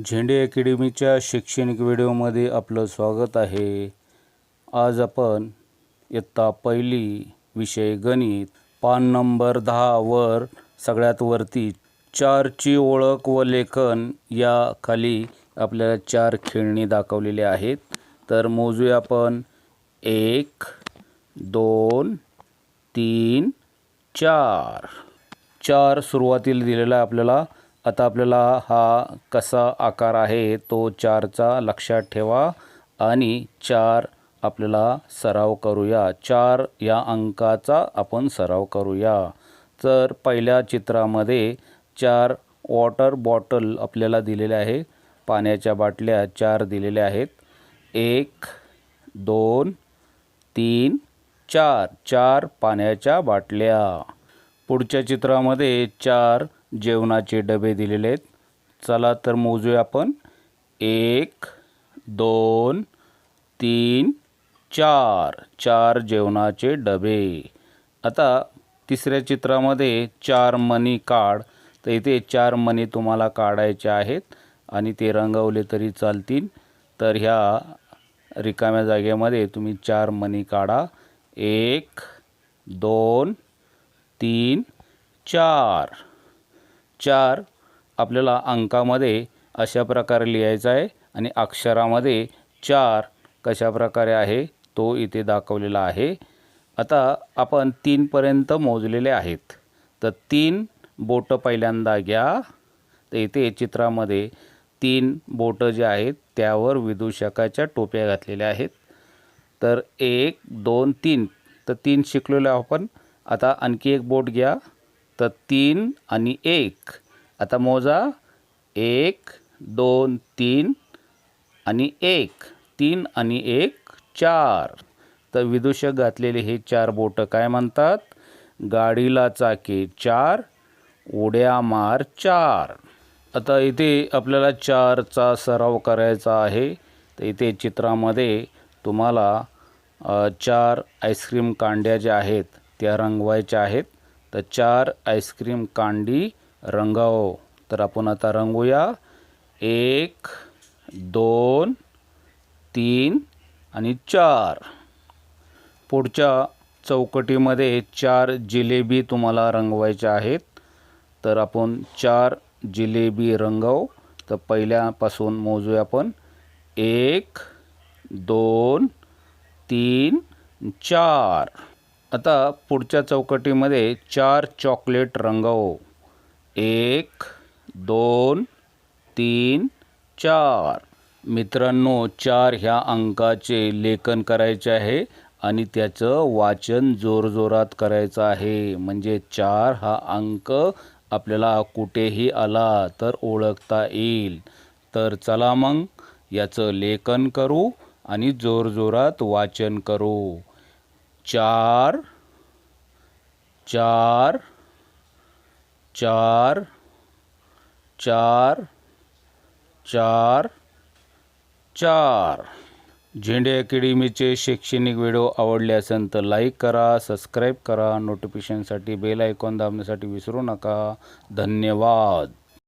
झेंडे अकॅडमीच्या शैक्षणिक व्हिडिओमध्ये आपलं स्वागत आहे. आज आपण इयत्ता पहिली विषय गणित पान नंबर दहावर सगळ्यात वरती चारची ओळख व लेखन या खाली आपल्याला चार खेळणी दाखवलेली आहेत. तर मोजूया आपण. एक दोन तीन चार. चार सुरुवातीला दिलेला आहे आपल्याला आता आपल्याला हा कसा आकार आहे तो चारचा लक्षात ठेवा आणि चार आपल्याला सराव करूया. चार या अंकाचा आपण सराव करूया. तर पहिल्या चित्रामध्ये चार वॉटर बॉटल आपल्याला दिलेले आहे. पाण्याच्या बाटल्या चार दिलेल्या आहेत. एक दोन तीन चार. चार पाण्याच्या बाटल्या. पुढच्या चित्रामध्ये चार जेवणाचे डबे दिलेले आहेत. चला तर मोजूया आपण. एक दोन तीन चार. चार जेवणाचे डबे. आता तिसऱ्या चित्रामध्ये चार मनी काढ. तर इथे चार मनी तुम्हाला काढायचे आहेत आणि ते रंगवले तरी चालतील. तर ह्या रिकाम्या जागेमध्ये तुम्ही चार मनी काढा. एक दोन तीन चार. चार आपल्याला अंकामध्ये अशा प्रकारे लिहायचा आहे आणि अक्षरामध्ये चार कशा प्रकारे आहे तो इथे दाखवलेला आहे. आता आपण तीनपर्यंत मोजलेले आहेत. तर तीन बोटं पहिल्यांदा घ्या. तर इथे चित्रामध्ये तीन बोटं जे आहेत त्यावर विदूषकाच्या टोप्या घातलेल्या आहेत. तर एक दोन तीन. तर तीन शिकलेलो आपण. आता आणखी एक बोट घ्या. तर तीन आणि एक. आता मोजा. एक दोन तीन आणि एक. तीन आणि एक चार. तर विदूषक घातलेले हे चार बोटं काय म्हणतात? गाडीला चाके चार उड्या मार चार. आता इथे आपल्याला चारचा सराव करायचा आहे. तर इथे चित्रामध्ये तुम्हाला चार आईस्क्रीम कांड्या ज्या आहेत त्या रंगवायच्या आहेत. तर चार आईस्क्रीम कांडी रंगाओ. तर आपण आता रंगवूया एक दोन तीन आणि चार. पुढच्या चौकटीमध्ये चार जिलेबी तुम्हाला रंगवायच्या आहेत. तर आपण चार जिलेबी रंगव. तर पहिल्यापासून मोजूया आपण. एक दोन तीन चार. आता पुढच्या चौकटीमध्ये चार चॉकलेट रंगव. एक दोन तीन चार. मित्रांनो चार ह्या अंकाचे लेखन करायचे आहे आणि त्याचं वाचन जोरजोरात करायचं आहे. म्हणजे चार हा अंक आपल्याला कुठेही आला तर ओळखता येईल. तर चला मग याचं लेखन करू आणि जोरजोरात वाचन करू. चार चार चार चार चार चार. झेंडे अकॅडमीचे शैक्षणिक व्हिडिओ आवडले असेल तर लाईक करा सबस्क्राईब करा. नोटिफिकेशनसाठी बेल आयकॉन दाबण्यासाठी विसरू नका. धन्यवाद.